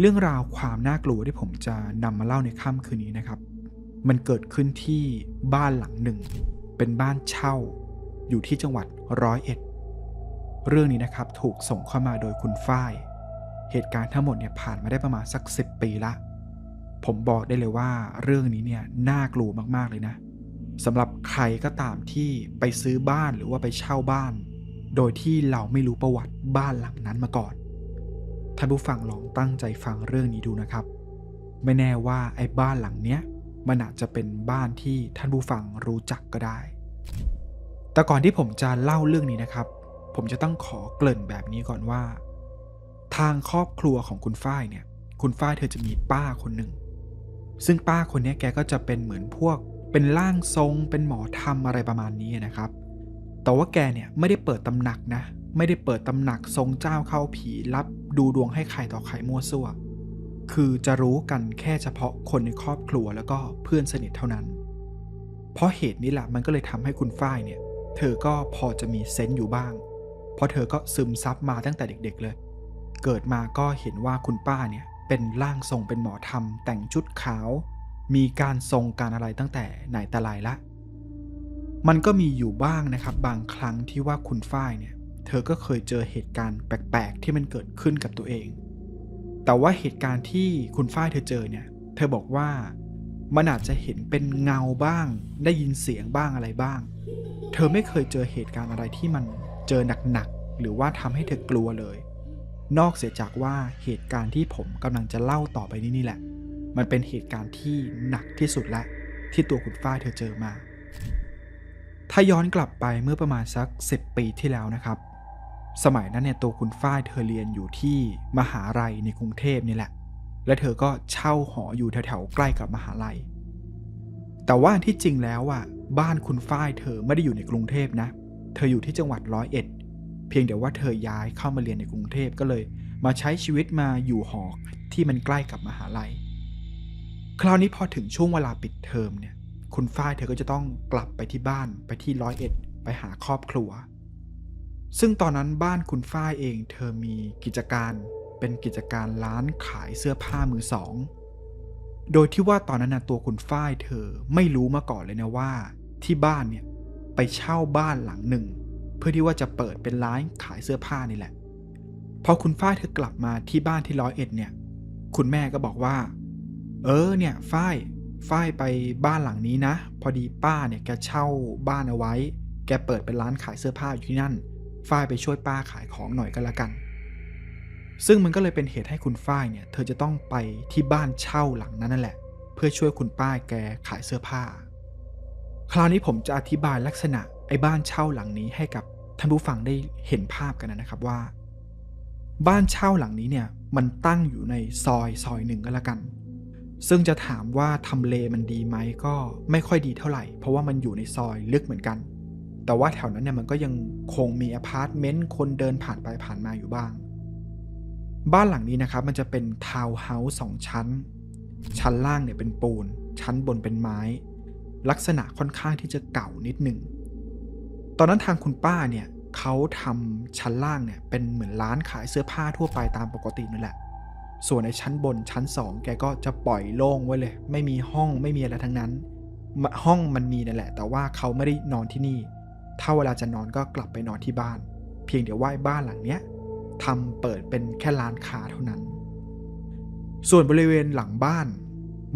เรื่องราวความน่ากลัวที่ผมจะนำมาเล่าในค่ำคืนนี้นะครับ มันเกิดขึ้นที่บ้านหลังหนึ่ง เป็นบ้านเช่า อยู่ที่จังหวัดร้อยเอ็ด เรื่องนี้นะครับถูกส่งเข้ามาโดยคุณฝ้าย เหตุการณ์ทั้งหมดเนี่ยผ่านมาได้ประมาณสักสิปีละ ผมบอกได้เลยว่าเรื่องนี้เนี่ยน่ากลัวมากๆเลยนะสำหรับใครก็ตามที่ไปซื้อบ้านหรือว่าไปเช่าบ้าน โดยที่เราไม่รู้ประวัติบ้านหลังนั้นมาก่อน ท่านผู้ฟังลองตั้งใจฟังเรื่องนี้ดูนะครับ ไม่แน่ว่าไอ้บ้านหลังเนี้ยมันอาจจะเป็นบ้านที่ท่านผู้ฟังรู้จักก็ได้ แต่ก่อนที่ผมจะเล่าเรื่องนี้นะครับ ผมจะต้องขอเกริ่นแบบนี้ก่อนว่า ทางครอบครัวของคุณฝ้ายเนี่ย คุณฝ้ายเธอจะมีป้าคนหนึ่ง ซึ่งป้าคนนี้แกก็จะเป็นเหมือนพวก เป็นร่างทรง เป็นหมอธรรมอะไรประมาณนี้นะครับ แต่ว่าแกเนี่ยไม่ได้เปิดตำหนักนะ ไม่ได้เปิดตำหนักทรงเจ้าเข้าผีรับ ดูดวงให้ใครต่อใครมั่วซั่ว คือจะรู้กันแค่เฉพาะคนในครอบครัวแล้วก็เพื่อนสนิทเท่านั้น เพราะเหตุนี้แหละมันก็เลยทำให้คุณฝ้ายเนี่ย เธอก็พอจะมีเซนต์อยู่บ้าง เพราะเธอก็ซึมซับมาตั้งแต่เด็ก ๆ เลย เกิดมาก็เห็นว่าคุณป้าเนี่ยเป็นร่างทรงเป็นหมอธรรม แต่งชุดขาว มีการทรงการอะไรตั้งแต่ไหนแต่ไรละ มันก็มีอยู่บ้างนะครับ บางครั้งที่ว่าคุณฝ้ายเนี่ย เธอก็เคยเจอเหตุการณ์แปลกๆ ที่มันเกิดขึ้นกับตัวเอง แต่ว่าเหตุการณ์ที่คุณฝ้ายเธอเจอเนี่ย เธอบอกว่ามันอาจจะเห็นเป็นเงาบ้าง ได้ยินเสียงบ้างอะไรบ้าง เธอไม่เคยเจอเหตุการณ์อะไรที่มันเจอหนักๆ หรือว่าทำให้เธอกลัวเลย นอกเสียจากว่าเหตุการณ์ที่ผมกำลังจะเล่าต่อไปนี้นี่แหละ มันเป็นเหตุการณ์ที่หนักที่สุดละที่ตัวคุณฝ้ายเธอเจอมา ถ้าย้อนกลับไปเมื่อประมาณสัก 10 ปีที่แล้วนะครับ สมัยนั้นเนี่ยตัวคุณฝ้ายเธอเรียนอยู่ที่มหาลัยในกรุงเทพนี่แหละ และเธอก็เช่าหออยู่แถวๆใกล้กับมหาลัย แต่ว่าที่จริงแล้วอะบ้านคุณฝ้ายเธอไม่ได้อยู่ในกรุงเทพนะ เธออยู่ที่จังหวัดร้อยเอ็ด เพียงแต่ว่าเธอย้ายเข้ามาเรียนในกรุงเทพก็เลย มาใช้ชีวิตมาอยู่หอที่มันใกล้กับมหาลัย คราวนี้พอถึงช่วงเวลาปิดเทอมเนี่ย คุณฝ้ายเธอก็จะต้องกลับไปที่บ้านไปที่ร้อยเอ็ด ไปหาครอบครัว ซึ่งตอนนั้นบ้านคุณฝ้ายเองเธอมีกิจการ เป็นกิจการร้านขายเสื้อผ้ามือสอง โดยที่ว่าตอนนั้นนะตัวคุณฝ้ายเธอไม่รู้มาก่อนเลยนะว่า ที่บ้านเนี่ยไปเช่าบ้านหลังหนึ่ง เพื่อที่ว่าจะเปิดเป็นร้านขายเสื้อผ้านี่แหละพอคุณฝ้ายเธอกลับมาที่บ้านที่ร้อยเอ็ดเนี่ย คุณแม่ก็บอกว่า เออเนี่ยฝ้ายฝ้ายไปบ้านหลังนี้นะ พอดีป้าเนี่ยแกเช่าบ้านเอาไว้ แกเปิดเป็นร้านขายเสื้อผ้าอยู่ที่นั่น ฝ้ายไปช่วยป้าขายของหน่อยก็แล้วกัน ซึ่งมันก็เลยเป็นเหตุให้คุณฝ้ายเนี่ย เธอจะต้องไปที่บ้านเช่าหลังนั้นนั่นแหละ เพื่อช่วยคุณป้าแกขายเสื้อผ้า คราวนี้ผมจะอธิบายลักษณะไอ้บ้านเช่าหลังนี้ให้กับท่านผู้ฟังได้เห็นภาพกันนะครับว่า บ้านเช่าหลังนี้เนี่ยมันตั้งอยู่ในซอยซอยหนึ่งก็แล้วกัน ซึ่งจะถามว่าทำเลมันดีไหมก็ไม่ค่อยดีเท่าไหร่ เพราะว่ามันอยู่ในซอยลึกเหมือนกัน แต่ว่าแถวนั้นเนี่ยมันก็ยังคงมีอพาร์ตเมนต์คนเดินผ่านไปผ่านมาอยู่บ้าง บ้านหลังนี้นะครับ มันจะเป็นทาวน์เฮาส์สองชั้น ชั้นล่างเนี่ยเป็นปูน ชั้นบนเป็นไม้ ลักษณะค่อนข้างที่จะเก่านิดหนึ่ง ตอนนั้นทางคุณป้าเนี่ยเขาทำชั้นล่างเนี่ยเป็นเหมือนร้านขายเสื้อผ้าทั่วไปตามปกตินั่นแหละ ส่วนในชั้นบนชั้นสองแกก็จะปล่อยโล่งไว้เลย ไม่มีห้องไม่มีอะไรทั้งนั้น ห้องมันมีนั่นแหละ แต่ว่าเขาไม่ได้นอนที่นี่ ถ้าเวลาจะนอนก็กลับไปนอนที่บ้าน เพียงเดี๋ยวว่าบ้านหลังเนี้ยทำเปิดเป็นแค่ร้านค้าเท่านั้น ส่วนบริเวณหลังบ้าน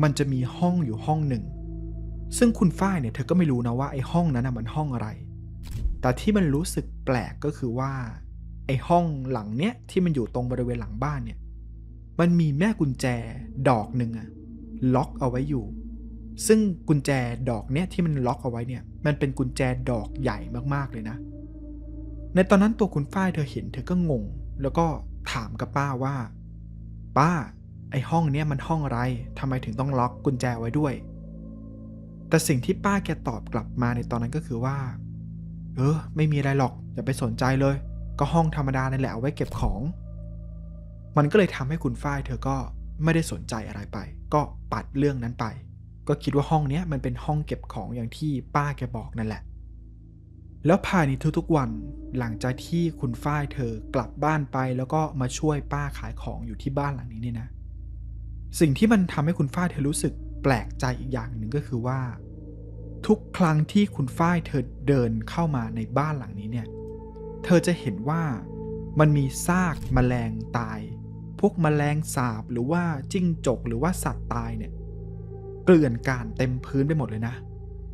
มันจะมีห้องอยู่ห้องหนึ่ง ซึ่งคุณฝ้ายเนี่ยเธอก็ไม่รู้นะว่าไอ้ห้องนั้นนะมันห้องอะไร แต่ที่มันรู้สึกแปลกก็คือว่า ไอ้ห้องหลังเนี้ยที่มันอยู่ตรงบริเวณหลังบ้านเนี่ย มันมีแม่กุญแจดอกหนึ่งอะล็อกเอาไว้อยู่ ซึ่งกุญแจดอกเนี้ยที่มันล็อกเอาไว้เนี่ยมันเป็นกุญแจดอกใหญ่มากๆเลยนะ ในตอนนั้นตัวคุณฝ้ายเธอเห็นเธอก็งง แล้วก็ถามกับป้าว่า ป้า ไอห้องเนี้ยมันห้องอะไรทำไมถึงต้องล็อกกุญแจไว้ด้วย แต่สิ่งที่ป้าแกตอบกลับมาในตอนนั้นก็คือว่า เออ ไม่มีอะไรหรอกอย่าไปสนใจเลย ก็ห้องธรรมดานั่นแหละเอาไว้เก็บของ มันก็เลยทำให้คุณฝ้ายเธอก็ไม่ได้สนใจอะไรไป ก็ปัดเรื่องนั้นไป ก็คิดว่าห้องเนี้ยมันเป็นห้องเก็บของอย่างที่ป้าแกบอกนั่นแหละ แล้วภายในทุกๆวันหลังจากที่คุณฝ้ายเธอกลับบ้านไปแล้วก็มาช่วยป้าขายของอยู่ที่บ้านหลังนี้เนี่ยนะ สิ่งที่มันทำให้คุณฝ้ายเธอรู้สึกแปลกใจอีกอย่างหนึ่งก็คือว่า ทุกครั้งที่คุณฝ้ายเธอเดินเข้ามาในบ้านหลังนี้เนี่ย เธอจะเห็นว่ามันมีซากแมลงตาย พวกแมลงสาบหรือว่าจิ้งจกหรือว่าสัตว์ตายเนี่ย เกลื่อนกาดเต็มพื้นไปหมดเลยนะ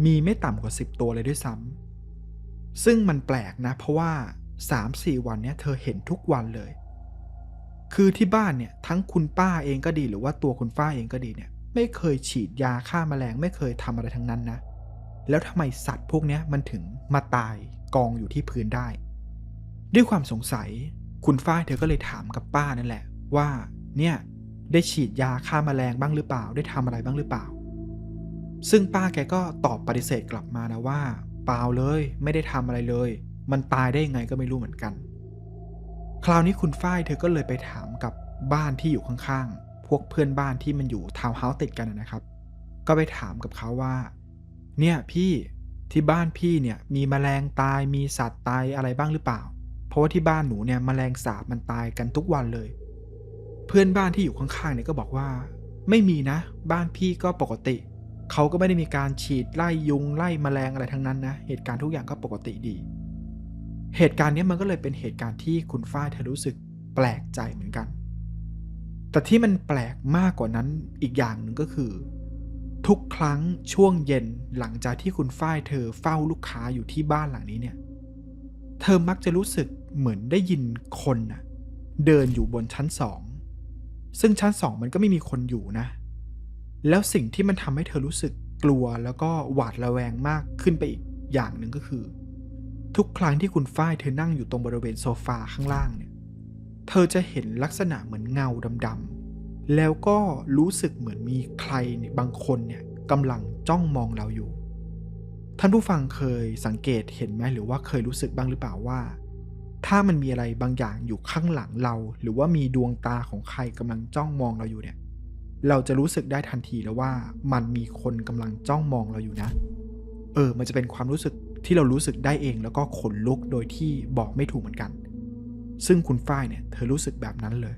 มีไม่ต่ำกว่า 10 ตัวเลยด้วยซ้ำซึ่งมันแปลกนะ เพราะว่า 3-4 วันเนี้ยเธอเห็นทุกวันเลย คือที่บ้านเนี่ยทั้งคุณป้าเองก็ดีหรือว่าตัวคุณฝ้าเองก็ดีเนี่ย ไม่เคยฉีดยาฆ่าแมลงไม่เคยทำอะไรทั้งนั้นนะ แล้วทำไมสัตว์พวกนี้มันถึงมาตายกองอยู่ที่พื้นได้ ด้วยความสงสัย คุณฝ้ายเธอก็เลยถามกับป้านั่นแหละ ว่า เนี่ยได้ฉีดยาฆ่าแมลงบ้างหรือเปล่า ได้ทำอะไรบ้างหรือเปล่า ซึ่งป้าแกก็ตอบปฏิเสธกลับมานะว่า เปล่าเลยไม่ได้ทำอะไรเลย มันตายได้ยังไงก็ไม่รู้เหมือนกัน คราวนี้คุณฝ้ายเธอก็เลยไปถามกับบ้านที่อยู่ข้างๆ พวกเพื่อนบ้านที่มันอยู่ทาวน์เฮาส์ติดกันนะนะครับ ก็ไปถามกับเขาว่า เนี่ยพี่ที่บ้านพี่เนี่ยมีแมลงตายมีสัตว์ตายอะไรบ้างหรือเปล่า เพราะว่าที่บ้านหนูเนี่ยแมลงสาบมันตายกันทุกวันเลย เพื่อนบ้านที่อยู่ข้างๆเนี่ยก็บอกว่า ไม่มีนะ บ้านพี่ก็ปกติ เขาก็ไม่ได้มีการฉีดไล่ยุงไล่แมลงอะไรทั้งนั้นนะ เหตุการณ์ทุกอย่างก็ปกติดี เหตุการณ์นี้มันก็เลยเป็นเหตุการณ์ที่คุณฝ้ายเธอรู้สึกแปลกใจเหมือนกัน แต่ที่มันแปลกมากกว่านั้นอีกอย่างหนึ่งก็คือ ทุกครั้งช่วงเย็นหลังจากที่คุณฝ้ายเธอเฝ้าลูกค้าอยู่ที่บ้านหลังนี้เนี่ย เธอมักจะรู้สึกเหมือนได้ยินคนนะเดินอยู่บนชั้นสองซึ่งชั้นสองมันก็ไม่มีคนอยู่นะ แล้วสิ่งที่มันทำให้เธอรู้สึกกลัวแล้วก็หวาดระแวงมากขึ้นไปอีกอย่างหนึ่งก็คือ ทุกครั้งที่คุณฝ้ายเธอนั่งอยู่ตรงบริเวณโซฟาข้างล่างเนี่ย เธอจะเห็นลักษณะเหมือนเงาดำๆแล้วก็รู้สึกเหมือนมีใครบางคนเนี่ยกำลังจ้องมองเราอยู่ ท่านผู้ฟังเคยสังเกตเห็นไหมหรือว่าเคยรู้สึกบ้างหรือเปล่าว่า ถ้ามันมีอะไรบางอย่างอยู่ข้างหลังเรา หรือว่ามีดวงตาของใครกำลังจ้องมองเราอยู่เนี่ย เราจะรู้สึกได้ทันทีแล้วว่ามันมีคนกำลังจ้องมองเราอยู่นะ เออ มันจะเป็นความรู้สึกที่เรารู้สึกได้เองแล้วก็ขนลุกโดยที่บอกไม่ถูกเหมือนกัน ซึ่งคุณฝ้ายเนี่ย เธอรู้สึกแบบนั้นเลย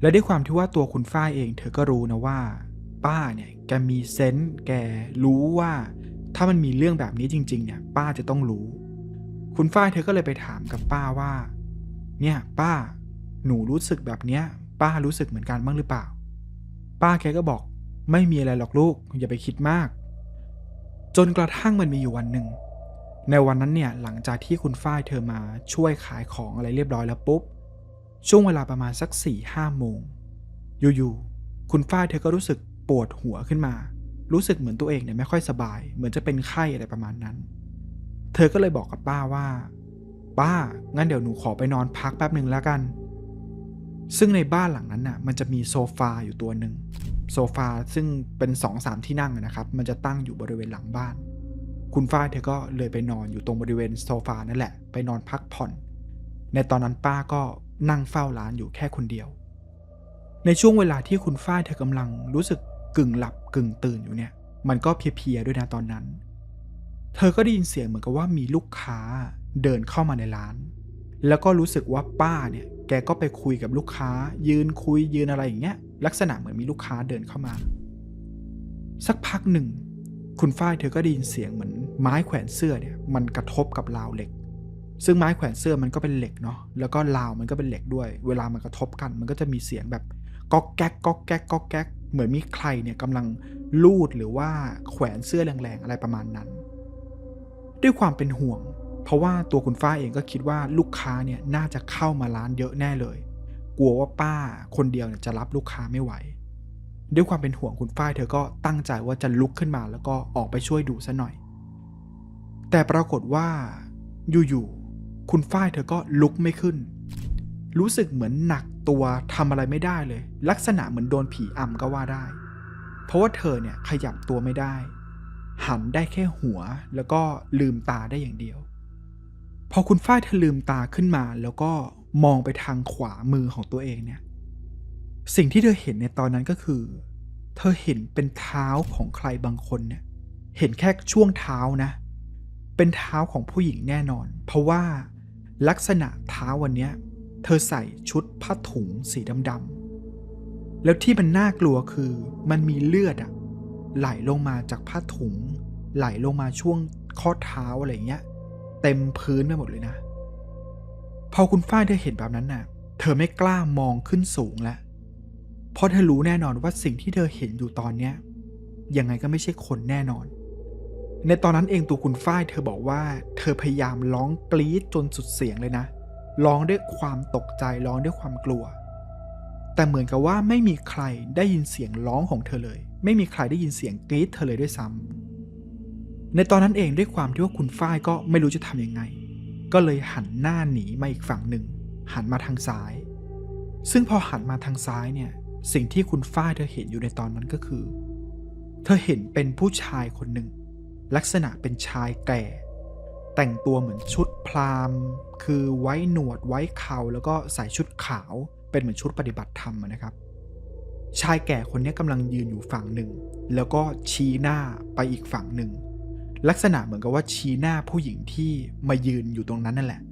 และด้วยความที่ว่าตัวคุณฝ้ายเอง เธอก็รู้นะว่า ป้าเนี่ยแกมีเซนส์แกรู้ว่า ถ้ามันมีเรื่องแบบนี้จริง ๆ เนี่ย ป้าจะต้องรู้ คุณฝ้ายเธอก็เลยไปถามกับป้าว่า เนี่ย ป้า หนูรู้สึกแบบเนี้ย ป้ารู้สึกเหมือนกันบ้างหรือเปล่า ป้าแกก็บอกไม่มีอะไรหรอกลูกอย่าไปคิดมาก จนกระทั่งมันมีอยู่วันหนึ่ง ในวันนั้นเนี่ยหลังจากที่คุณฝ้ายเธอมาช่วยขายของอะไรเรียบร้อยแล้วปุ๊บ ช่วงเวลาประมาณสัก4ี่ห้าโมง อยู่ๆคุณฝ้ายเธอก็รู้สึกปวดหัวขึ้นมา รู้สึกเหมือนตัวเองเนี่ยไม่ค่อยสบาย เหมือนจะเป็นไข้อะไรประมาณนั้น เธอก็เลยบอกกับป้าว่า ป้างั้นเดี๋ยวหนูขอไปนอนพักแป๊บหนึ่งแล้วกัน ซึ่งในบ้านหลังนั้นน่ะมันจะมีโซฟาอยู่ตัวหนึ่งโซฟาซึ่งเป็นสองสามที่นั่งนะครับ มันจะตั้งอยู่บริเวณหลังบ้าน คุณฝ้ายเธอก็เลยไปนอนอยู่ตรงบริเวณโซฟานั่นแหละ ไปนอนพักผ่อน ในตอนนั้นป้าก็นั่งเฝ้าร้านอยู่แค่คนเดียว ในช่วงเวลาที่คุณฝ้ายเธอกำลังรู้สึกกึ่งหลับกึ่งตื่นอยู่เนี่ย มันก็เพียๆด้วยนะตอนนั้น เธอก็ได้ยินเสียงเหมือนกับว่ามีลูกค้าเดินเข้ามาในร้าน แล้วก็รู้สึกว่าป้าเนี่ย แกก็ไปคุยกับลูกค้า ยืนคุยยืนอะไรอย่างเงี้ย ลักษณะเหมือนมีลูกค้าเดินเข้ามา สักพักหนึ่ง คุณฝ้ายเธอก็ได้ยินเสียงเหมือนไม้แขวนเสื้อเนี่ยมันกระทบกับราวเหล็ก ซึ่งไม้แขวนเสื้อมันก็เป็นเหล็กเนาะแล้วก็ราวมันก็เป็นเหล็กด้วย เวลามันกระทบกัน มันก็จะมีเสียงแบบก๊อกแก๊กก๊อกแก๊กก๊อกแก๊กเหมือนมีใครเนี่ยกำลังลูดหรือว่าแขวนเสื้อแรงๆอะไรประมาณนั้น ด้วยความเป็นห่วง เพราะว่าตัวคุณฝ้าเองก็คิดว่าลูกค้าเนี่ยน่าจะเข้ามาร้านเยอะแน่เลย กลัวว่าป้าคนเดียวเนี่ยจะรับลูกค้าไม่ไหว ด้วยความเป็นห่วงคุณฝ้ายเธอก็ตั้งใจว่าจะลุกขึ้นมาแล้วก็ออกไปช่วยดูซะหน่อย แต่ปรากฏว่าอยู่ๆคุณฝ้ายเธอก็ลุกไม่ขึ้น รู้สึกเหมือนหนักตัวทำอะไรไม่ได้เลย ลักษณะเหมือนโดนผีอำก็ว่าได้ เพราะว่าเธอเนี่ยขยับตัวไม่ได้ หันได้แค่หัวแล้วก็ลืมตาได้อย่างเดียว พอคุณฝ้ายเธอลืมตาขึ้นมา แล้วก็มองไปทางขวามือของตัวเองเนี่ย สิ่งที่เธอเห็นในตอนนั้นก็คือ เธอเห็นเป็นเท้าของใครบางคนเนี่ย เห็นแค่ช่วงเท้านะ เป็นเท้าของผู้หญิงแน่นอน เพราะว่าลักษณะเท้าวันเนี้ย เธอใส่ชุดผ้าถุงสีดำๆแล้วที่มันน่ากลัวคือมันมีเลือดอะไหลลงมาจากผ้าถุง ไหลลงมาช่วงข้อเท้าอะไรเงี้ย เต็มพื้นไปหมดเลยนะ พอคุณฝ้ายเธอเห็นแบบนั้นน่ะ เธอไม่กล้ามองขึ้นสูงแล้วเพราะเธอรู้แน่นอนว่าสิ่งที่เธอเห็นอยู่ตอนเนี้ยยังไงก็ไม่ใช่คนแน่นอน ในตอนนั้นเองตัวคุณฝ้ายเธอบอกว่า เธอพยายามร้องกรี๊ดจนสุดเสียงเลยนะ ร้องด้วยความตกใจร้องด้วยความกลัว แต่เหมือนกับว่าไม่มีใครได้ยินเสียงร้องของเธอเลย ไม่มีใครได้ยินเสียงกรี๊ดเธอเลยด้วยซ้ำ ในตอนนั้นเองด้วยความที่ว่าคุณฝ้ายก็ไม่รู้จะทำยังไง ก็เลยหันหน้าหนีมาอีกฝั่งหนึ่ง หันมาทางซ้าย ซึ่งพอหันมาทางซ้ายเนี่ย สิ่งที่คุณฝ้ายเธอเห็นอยู่ในตอนนั้นก็คือ เธอเห็นเป็นผู้ชายคนหนึ่ง ลักษณะเป็นชายแก่ แต่งตัวเหมือนชุดพราหมณ์ คือไว้หนวดไว้เขาแล้วก็ใส่ชุดขาวเป็นเหมือนชุดปฏิบัติธรรมนะครับ ชายแก่คนนี้กำลังยืนอยู่ฝั่งหนึ่ง แล้วก็ชี้หน้าไปอีกฝั่งหนึ่ง ลักษณะเหมือนกับว่าชี้หน้าผู้หญิงที่มายืนอยู่ตรงนั้นนั่นแหละ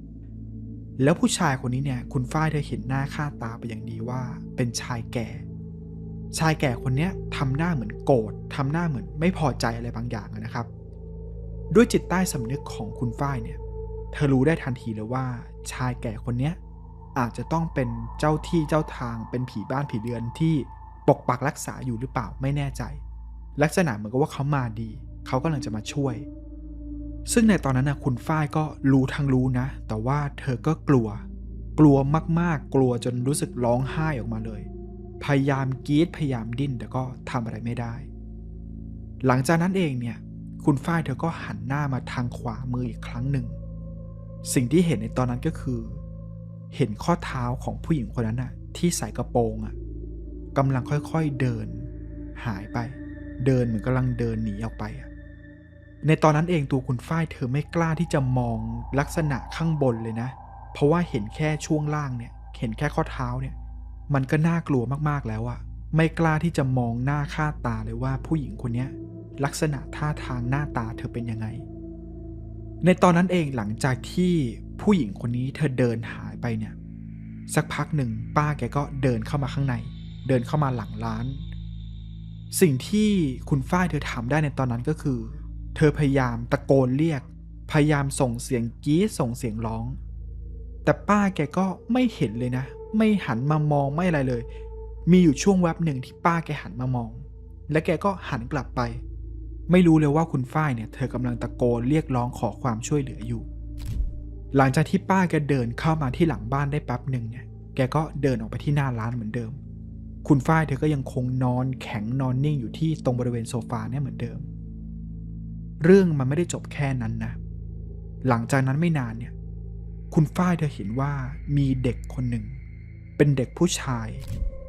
แล้วผู้ชายคนนี้เนี่ย คุณฝ้ายเธอเห็นหน้าค่าตาไปอย่างดีว่า เป็นชายแก่ ชายแก่คนนี้ทำหน้าเหมือนโกรธทำหน้าเหมือนไม่พอใจอะไรบางอย่างนะครับ ด้วยจิตใต้สำนึกของคุณฝ้ายเนี่ย เธอรู้ได้ทันทีเลยว่า ชายแก่คนนี้อาจจะต้องเป็นเจ้าที่เจ้าทางเป็นผีบ้านผีเรือนที่ปกปักรักษาอยู่หรือเปล่าไม่แน่ใจ ลักษณะเหมือนกับว่าเขามาดี เขากำลังจะมาช่วย ซึ่งในตอนนั้นนะคุณฝ้ายก็รู้ทั้งรู้นะ แต่ว่าเธอก็กลัว กลัวมากๆ กลัวจนรู้สึกร้องไห้ออกมาเลย พยายามกรีดพยายามดิ้นแต่ก็ทำอะไรไม่ได้ หลังจากนั้นเองเนี่ยคุณฝ้ายเธอก็หันหน้ามาทางขวามืออีกครั้งหนึ่ง สิ่งที่เห็นในตอนนั้นก็คือ เห็นข้อเท้าของผู้หญิงคนนั้นน่ะ ที่ใส่กระโปรงอะกำลังค่อยๆเดิน หายไป เดินเหมือนกำลังเดินหนีออกไปอะ ในตอนนั้นเองตัวคุณฝ้ายเธอไม่กล้าที่จะมองลักษณะข้างบนเลยนะ เพราะว่าเห็นแค่ช่วงล่างเนี่ย เห็นแค่ข้อเท้าเนี่ย มันก็น่ากลัวมากๆแล้วอะไม่กล้าที่จะมองหน้าค่าตาเลยว่าผู้หญิงคนนี้ลักษณะท่าทางหน้าตาเธอเป็นยังไง ในตอนนั้นเองหลังจากที่ผู้หญิงคนนี้เธอเดินหายไปเนี่ย สักพักหนึ่งป้าแกก็เดินเข้ามาข้างใน เดินเข้ามาหลังร้าน สิ่งที่คุณฝ้ายเธอทำได้ในตอนนั้นก็คือ เธอพยายามตะโกนเรียก พยายามส่งเสียงกรี๊ดส่งเสียงร้อง แต่ป้าแกก็ไม่เห็นเลยนะ ไม่หันมามองไม่อะไรเลย มีอยู่ช่วงแวบหนึ่งที่ป้าแกหันมามอง และแกก็หันกลับไป ไม่รู้เลยว่าคุณฝ้ายเนี่ย เธอกำลังตะโกนเรียกร้องขอความช่วยเหลืออยู่ หลังจากที่ป้าแกเดินเข้ามาที่หลังบ้านได้แป๊บหนึ่งเนี่ย แกก็เดินออกไปที่หน้าร้านเหมือนเดิม คุณฝ้ายเธอก็ยังคงนอนแข็งนอนนิ่งอยู่ที่ตรงบริเวณโซฟาเนี่ยเหมือนเดิม เรื่องมันไม่ได้จบแค่นั้นนะ หลังจากนั้นไม่นานเนี่ย คุณฝ้ายเธอเห็นว่ามีเด็กคนหนึ่ง เป็นเด็กผู้ชาย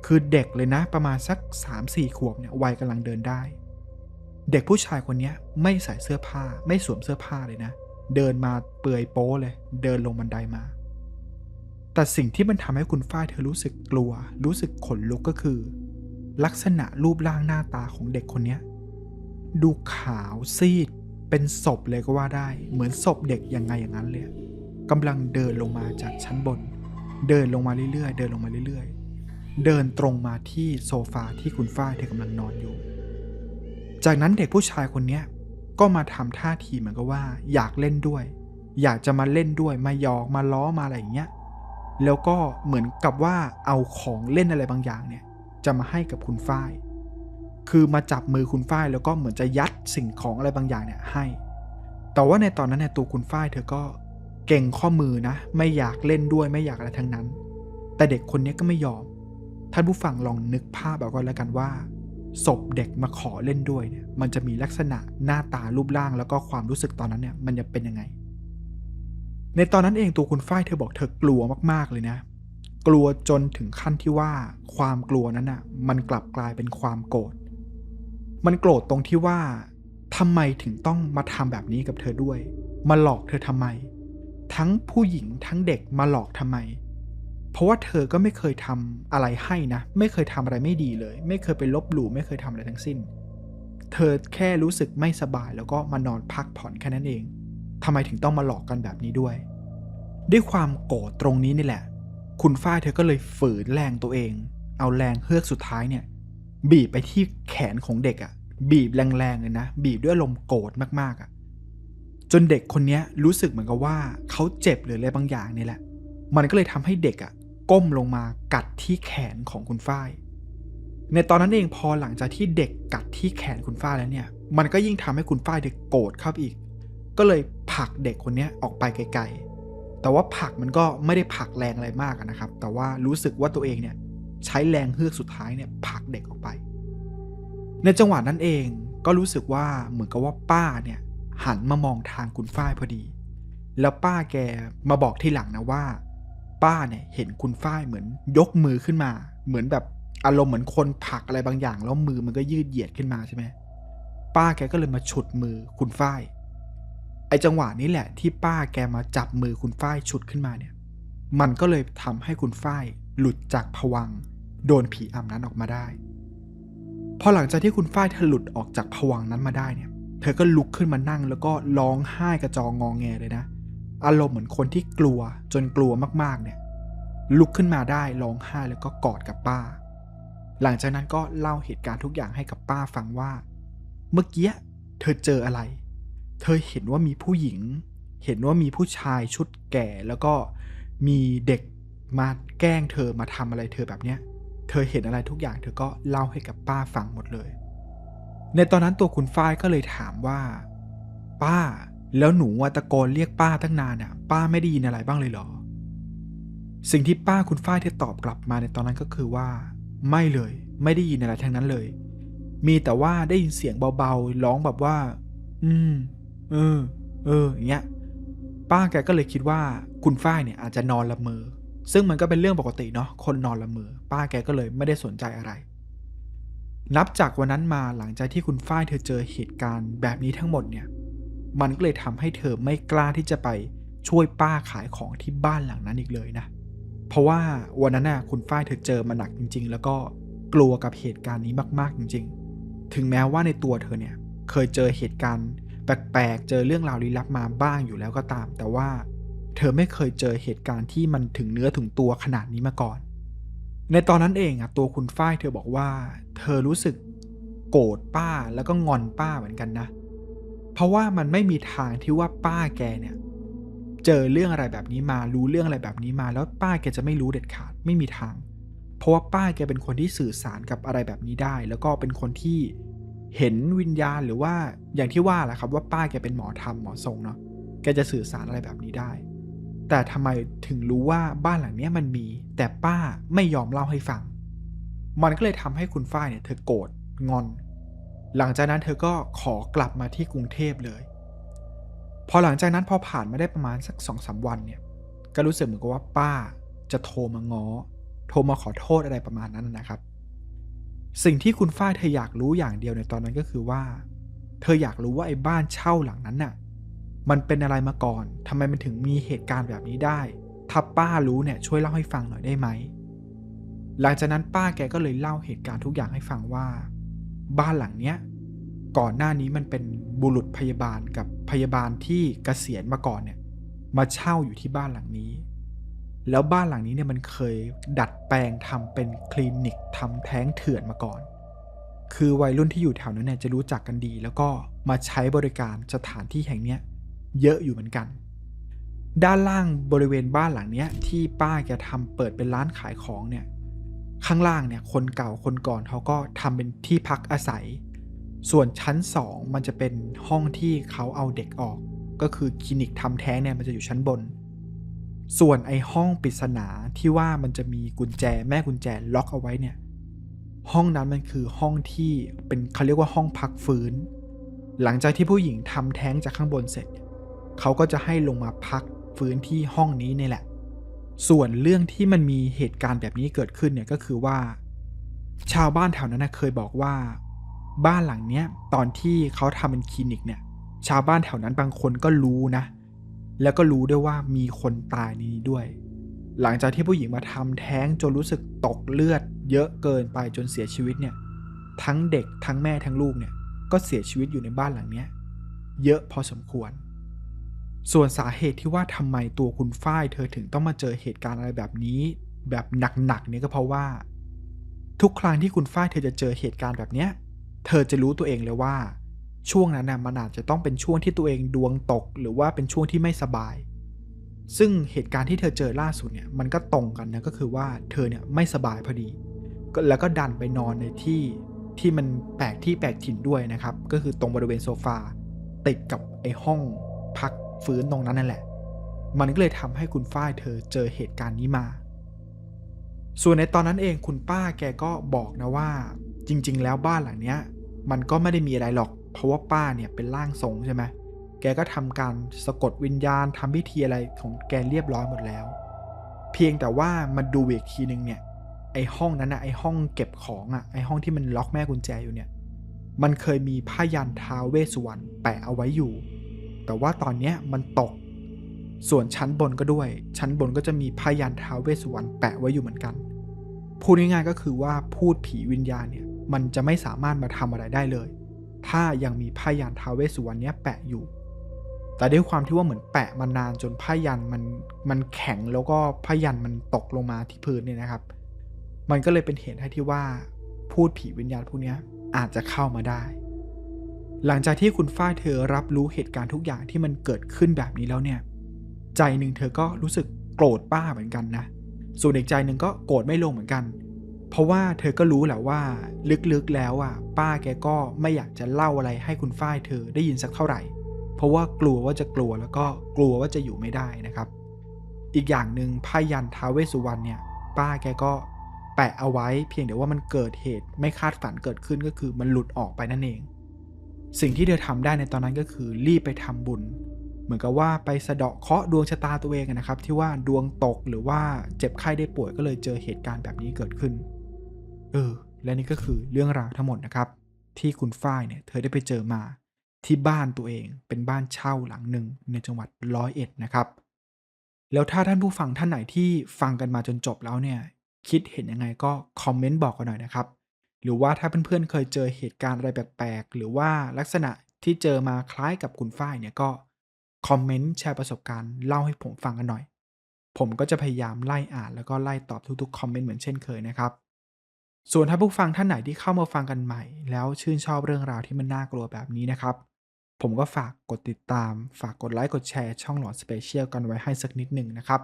คือเด็กเลยนะ ประมาณสัก3-4ขวบเนี่ยวัยกำลังเดินได้ เด็กผู้ชายคนนี้ไม่ใส่เสื้อผ้า ไม่สวมเสื้อผ้าเลยนะ เดินมาเปลือยโป๊เลย เดินลงบันไดมา แต่สิ่งที่มันทำให้คุณฝ้ายเธอรู้สึกกลัว รู้สึกขนลุกก็คือ ลักษณะรูปร่างหน้าตาของเด็กคนนี้ ดูขาวซีด เป็นศพเลยก็ว่าได้ เหมือนศพเด็กยังไงอย่างนั้นเลยกำลังเดินลงมาจากชั้นบน เดินลงมาเรื่อยๆ เดินลงมาเรื่อยๆ เดินตรงมาที่โซฟาที่คุณฝ้ายเธอกำลังนอนอยู่ จากนั้นเด็กผู้ชายคนนี้ก็มาทำท่าทีเหมือนกับว่า อยากเล่นด้วย อยากจะมาเล่นด้วยมาหยอกมาล้อมาอะไรอย่างเงี้ยแล้วก็เหมือนกับว่าเอาของเล่นอะไรบางอย่างเนี่ย จะมาให้กับคุณฝ้าย คือมาจับมือคุณฝ้ายแล้วก็เหมือนจะยัดสิ่งของอะไรบางอย่างเนี่ยให้ แต่ว่าในตอนนั้นเนี่ยตัวคุณฝ้ายเธอก็เก่งข้อมือนะ ไม่อยากเล่นด้วยไม่อยากอะไรทั้งนั้น แต่เด็กคนนี้ก็ไม่ยอม ท่านผู้ฟังลองนึกภาพเอาก็แล้วกันว่าศพเด็กมาขอเล่นด้วยเนี่ย มันจะมีลักษณะหน้าตารูปร่างแล้วก็ความรู้สึกตอนนั้นเนี่ยมันจะเป็นยังไง ในตอนนั้นเองตัวคุณฝ้ายเธอบอกเธอกลัวมากๆเลยนะ กลัวจนถึงขั้นที่ว่าความกลัวนั้นอะมันกลับกลายเป็นความโกรธ มันโกรธตรงที่ว่าทำไมถึงต้องมาทำแบบนี้กับเธอด้วย มาหลอกเธอทำไม ทั้งผู้หญิงทั้งเด็กมาหลอกทำไม เพราะว่าเธอก็ไม่เคยทำอะไรให้นะ ไม่เคยทำอะไรไม่ดีเลย ไม่เคยไปลบหลู่ไม่เคยทำอะไรทั้งสิ้น เธอแค่รู้สึกไม่สบายแล้วก็มานอนพักผ่อนแค่นั้นเองทำไมถึงต้องมาหลอกกันแบบนี้ด้วย ด้วยความโกรธตรงนี้นี่แหละ คุณฝ้ายเธอก็เลยฝืนแรงตัวเอง เอาแรงเฮือกสุดท้ายเนี่ย บีบไปที่แขนของเด็กอะ่ะ บีบแรงๆเลยนะ บีบด้วยลมณ์โกรธมากๆอะ่ะ จนเด็กคนเนี้ยรู้สึกเหมือนกับว่าเขาเจ็บหรืออะไรบางอย่างนี่แหละ มันก็เลยทำให้เด็กอะ่ะ ก้มลงมากัดที่แขนของคุณฝ้าย ในตอนนั้นเองพอหลังจากที่เด็กกัดที่แขนคุณฝ้ายแล้วเนี่ย มันก็ยิ่งทำให้คุณฝ้ายเด็กโกรธเข้าไปอีก ก็เลยผลักเด็กคนนี้ออกไปไกลๆแต่ว่าผลักมันก็ไม่ได้ผลักแรงอะไรมากนะครับ แต่ว่ารู้สึกว่าตัวเองเนี่ย ใช้แรงเฮือกสุดท้ายเนี่ยผลักเด็กออกไป ในจังหวะนั้นเองก็รู้สึกว่าเหมือนกับว่าป้าเนี่ยหันมามองทางคุณฝ้ายพอดี แล้วป้าแกมาบอกที่หลังนะว่า ป้าเนี่ยเห็นคุณฝ้ายเหมือนยกมือขึ้นมา เหมือนแบบอารมณ์เหมือนคนผลักอะไรบางอย่าง แล้วมือมันก็ยืดเหยียดขึ้นมาใช่ไหมป้าแกก็เลยมาฉุดมือคุณฝ้ายไอจังหวะนี้แหละที่ป้าแกมาจับมือคุณฝ้ายฉุดขึ้นมาเนี่ย มันก็เลยทำให้คุณฝ้ายหลุดจากผวัง โดนผีอำนั้นออกมาได้ พอหลังจากที่คุณฝ้ายเธอหลุดออกจากผวังนั้นมาได้เนี่ย เธอก็ลุกขึ้นมานั่งแล้วก็ร้องไห้กระจองงองแงเลยนะ อารมณ์เหมือนคนที่กลัวจนกลัวมากๆเนี่ย ลุกขึ้นมาได้ร้องไห้แล้วก็กอดกับป้า หลังจากนั้นก็เล่าเหตุการณ์ทุกอย่างให้กับป้าฟังว่า เมื่อกี้เธอเจออะไร เธอเห็นว่ามีผู้หญิง เห็นว่ามีผู้ชายชุดแก่แล้วก็มีเด็กมาแกล้งเธอมาทำอะไรเธอแบบเนี้ย เธอเห็นอะไรทุกอย่างเธอก็เล่าให้กับป้าฟังหมดเลย ในตอนนั้นตัวคุณฝ้ายก็เลยถามว่า ป้า แล้วหนูตะโกนเรียกป้าตั้งนานอะ ป้าไม่ได้ยินอะไรบ้างเลยเหรอ สิ่งที่ป้าคุณฝ้ายเธอตอบกลับมาในตอนนั้นก็คือว่า ไม่เลย ไม่ได้ยินอะไรทั้งนั้นเลย มีแต่ว่าได้ยินเสียงเบาๆร้องแบบว่า อืม เออ เอออย่างเงี้ยป้าแกก็เลยคิดว่าคุณฝ้ายเนี่ยอาจจะนอนละเมอ ซึ่งมันก็เป็นเรื่องปกติเนาะคนนอนละเมอป้าแกก็เลยไม่ได้สนใจอะไร นับจากวันนั้นมาหลังจากที่คุณฝ้ายเธอเจอเหตุการณ์แบบนี้ทั้งหมดเนี่ยมันก็เลยทำให้เธอไม่กล้าที่จะไปช่วยป้าขายของที่บ้านหลังนั้นอีกเลยนะ เพราะว่าวันนั้นน่ะคุณฝ้ายเธอเจอมาหนักจริง ๆ แล้วก็กลัวกับเหตุการณ์นี้มากๆจริง ๆ ถึงแม้ว่าในตัวเธอเนี่ยเคยเจอเหตุการณ์ แปลกๆ เจอเรื่องราวลี้ลับมาบ้างอยู่แล้วก็ตาม แต่ว่า เธอไม่เคยเจอเหตุการณ์ที่มันถึงเนื้อถึงตัวขนาดนี้มาก่อน ในตอนนั้นเองอะตัวคุณฝ้ายเธอบอกว่า เธอรู้สึกโกรธป้าแล้วก็งอนป้าเหมือนกันนะ เพราะว่ามันไม่มีทางที่ว่าป้าแกเนี่ย เจอเรื่องอะไรแบบนี้มารู้เรื่องอะไรแบบนี้มา แล้วป้าแกจะไม่รู้เด็ดขาดไม่มีทาง เพราะว่าป้าแกเป็นคนที่สื่อสารกับอะไรแบบนี้ได้ แล้วก็เป็นคนที่เห็นวิญญาณหรือว่าอย่างที่ว่าแหละครับว่าป้าแกเป็นหมอธรรมหมอทรงเนาะแกจะสื่อสารอะไรแบบนี้ได้ แต่ทำไมถึงรู้ว่าบ้านหลังนี้มันมี แต่ป้าไม่ยอมเล่าให้ฟัง มันก็เลยทำให้คุณฝ้ายเนี่ยเธอโกรธงอน หลังจากนั้นเธอก็ขอกลับมาที่กรุงเทพเลย พอหลังจากนั้นพอผ่านมาได้ประมาณสักสองสาวันเนี่ย ก็รู้สึกเหมือนกับว่าป้าจะโทรมาง้อ โทรมาขอโทษอะไรประมาณนั้นนะครับ สิ่งที่คุณฝ้ายเธออยากรู้อย่างเดียวในตอนนั้นก็คือว่า เธออยากรู้ว่าไอ้บ้านเช่าหลังนั้นน่ะ มันเป็นอะไรมาก่อนทำไมมันถึงมีเหตุการณ์แบบนี้ได้ ถ้าป้ารู้เนี่ยช่วยเล่าให้ฟังหน่อยได้ไหม หลังจากนั้นป้าแกก็เลยเล่าเหตุการณ์ทุกอย่างให้ฟังว่า บ้านหลังเนี้ยก่อนหน้านี้มันเป็นบุรุษพยาบาลกับพยาบาลที่เกษียณมาก่อนเนี่ยมาเช่าอยู่ที่บ้านหลังนี้ แล้วบ้านหลังนี้เนี่ยมันเคยดัดแปลงทำเป็นคลินิกทำแท้งเถื่อนมาก่อน คือวัยรุ่นที่อยู่แถวนั้นเนี่ยจะรู้จักกันดี แล้วก็มาใช้บริการสถานที่แห่งเนี้ย เยอะอยู่เหมือนกัน ด้านล่างบริเวณบ้านหลังเนี้ยที่ป้าแกทำเปิดเป็นร้านขายของเนี่ยข้างล่างเนี่ยคนเก่าคนก่อนเขาก็ทำเป็นที่พักอาศัย ส่วนชั้นสองมันจะเป็นห้องที่เขาเอาเด็กออก ก็คือคลินิกทำแท้งเนี่ยมันจะอยู่ชั้นบน ส่วนไอ้ห้องปริศนาที่ว่ามันจะมีกุญแจแม่กุญแจล็อกเอาไว้เนี่ยห้องนั้นมันคือห้องที่เป็นเขาเรียกว่าห้องพักฟื้น หลังจากที่ผู้หญิงทำแท้งจากข้างบนเสร็จ เขาก็จะให้ลงมาพักฟื้นที่ห้องนี้นี่แหละ ส่วนเรื่องที่มันมีเหตุการณ์แบบนี้เกิดขึ้นเนี่ยก็คือว่า ชาวบ้านแถวนั้นนะเคยบอกว่า บ้านหลังเนี้ยตอนที่เขาทำเป็นคลินิกเนี่ย ชาวบ้านแถวนั้นบางคนก็รู้นะ แล้วก็รู้ด้วยว่ามีคนตายในนี้ด้วย หลังจากที่ผู้หญิงมาทำแท้งจนรู้สึกตกเลือด เยอะเกินไปจนเสียชีวิตเนี่ย ทั้งเด็กทั้งแม่ทั้งลูกเนี่ยก็เสียชีวิตอยู่ในบ้านหลังเนี้ย เยอะพอสมควร ส่วนสาเหตุที่ว่าทำไมตัวคุณฝ้ายเธอถึงต้องมาเจอเหตุการณ์อะไรแบบนี้ แบบหนักๆเนี่ยก็เพราะว่า ทุกครั้งที่คุณฝ้ายเธอจะเจอเหตุการณ์แบบเนี้ยเธอจะรู้ตัวเองเลยว่า ช่วงนั้นน่ะมันอาจจะต้องเป็นช่วงที่ตัวเองดวงตก หรือว่าเป็นช่วงที่ไม่สบาย ซึ่งเหตุการณ์ที่เธอเจอล่าสุดเนี่ยมันก็ตรงกันนะก็คือว่าเธอเนี่ยไม่สบายพอดีแล้วก็ดันไปนอนในที่ที่มันแปลกที่แปลกถิ่นด้วยนะครับ ก็คือตรงบริเวณโซฟาติดกับไอ้ห้องพัก ฟื้นตรงนั้นนั่นแหละ มันก็เลยทำให้คุณฝ้ายเธอเจอเหตุการณ์นี้มา ส่วนในตอนนั้นเองคุณป้าแกก็บอกนะว่า จริง ๆ แล้วบ้านหลังเนี้ย มันก็ไม่ได้มีอะไรหรอก เพราะว่าป้าเนี่ยเป็นร่างทรงใช่ไหมแกก็ทำการสะกดวิญญาณทำพิธีอะไรของแกเรียบร้อยหมดแล้ว เพียงแต่ว่ามาดูอีกทีนึงเนี่ยไอห้องนั้นอะไอห้องเก็บของอะไอห้องที่มันล็อกแม่กุญแจอยู่เนี่ย มันเคยมีผ้ายันท้าวเวสสุวรรณแปะเอาไว้อยู่ แต่ว่าตอนนี้มันตก ส่วนชั้นบนก็ด้วย ชั้นบนก็จะมีผ้ายันท้าวเวสสุวรรณแปะไว้อยู่เหมือนกัน พูดง่ายๆก็คือว่าพูดผีวิญญาณเนี่ยมันจะไม่สามารถมาทำอะไรได้เลย ถ้ายังมีผ้ายันท้าวเวสสุวรรณเนี้ยแปะอยู่ แต่ด้วยความที่ว่าเหมือนแปะมานานจนผ้ายันมันมันแข็งแล้วก็ผ้ายันมันตกลงมาที่พื้นเนี่ยนะครับ มันก็เลยเป็นเหตุให้ที่ว่าพูดผีวิญญาณพวกนี้อาจจะเข้ามาได้ หลังจากที่คุณฝ้ายเธอรับรู้เหตุการณ์ทุกอย่างที่มันเกิดขึ้นแบบนี้แล้วเนี่ย ใจหนึ่งเธอก็รู้สึกโกรธป้าเหมือนกันนะ ส่วนอีกใจหนึ่งก็โกรธไม่ลงเหมือนกัน เพราะว่าเธอก็รู้แหละว่าลึกๆแล้วอะ ป้าแกก็ไม่อยากจะเล่าอะไรให้คุณฝ้ายเธอได้ยินสักเท่าไหร่ เพราะว่ากลัวว่าจะกลัวแล้วก็กลัวว่าจะอยู่ไม่ได้นะครับ อีกอย่างหนึ่งพายันท้าเวสสุวรรณเนี่ย ป้าแกก็แปะเอาไว้ เพียงแต่ว่ามันเกิดเหตุไม่คาดฝันเกิดขึ้นก็คือมันหลุดออกไปนั่นเอง สิ่งที่เธอทำได้ในตอนนั้นก็คือรีบไปทำบุญ เหมือนกับว่าไปสะเดาะเคราะห์ดวงชะตาตัวเองนะครับ ที่ว่าดวงตกหรือว่าเจ็บไข้ได้ป่วยก็เลยเจอเหตุการณ์แบบนี้เกิดขึ้น เออ และนี่ก็คือเรื่องราวทั้งหมดนะครับ ที่คุณฝ้ายเนี่ยเธอได้ไปเจอมาที่บ้านตัวเองเป็นบ้านเช่าหลังหนึ่งในจังหวัดร้อยเอ็ดนะครับ แล้วถ้าท่านผู้ฟังท่านไหนที่ฟังกันมาจนจบแล้วเนี่ย คิดเห็นยังไงก็คอมเมนต์บอกกันหน่อยนะครับ หรือว่าถ้าเพื่อนๆเคยเจอเหตุการณ์อะไรแปลกๆ หรือว่าลักษณะที่เจอมาคล้ายกับคุณฝ้ายเนี่ยก็คอมเมนต์แชร์ประสบการณ์เล่าให้ผมฟังกันหน่อย ผมก็จะพยายามไล่อ่านแล้วก็ไล่ตอบทุกๆคอมเมนต์เหมือนเช่นเคยนะครับ ส่วนถ้าผู้ฟังท่านไหนที่เข้ามาฟังกันใหม่ แล้วชื่นชอบเรื่องราวที่มันน่ากลัวแบบนี้นะครับ ผมก็ฝากกดติดตาม ฝากกดไลค์กดแชร์ช่องหลอนสเปเชียลกันไว้ให้สักนิดหนึ่งนะครับ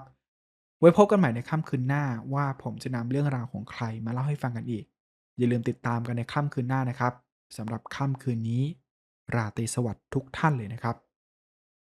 ไว้พบกันใหม่ในค่ำคืนหน้าว่าผมจะนำเรื่องราวของใครมาเล่าให้ฟังกันอีก อย่าลืมติดตามกันในค่ำคืนหน้านะครับสำหรับค่ำคืนนี้ ราตรีสวัสดิ์ทุกท่านเลยนะครับ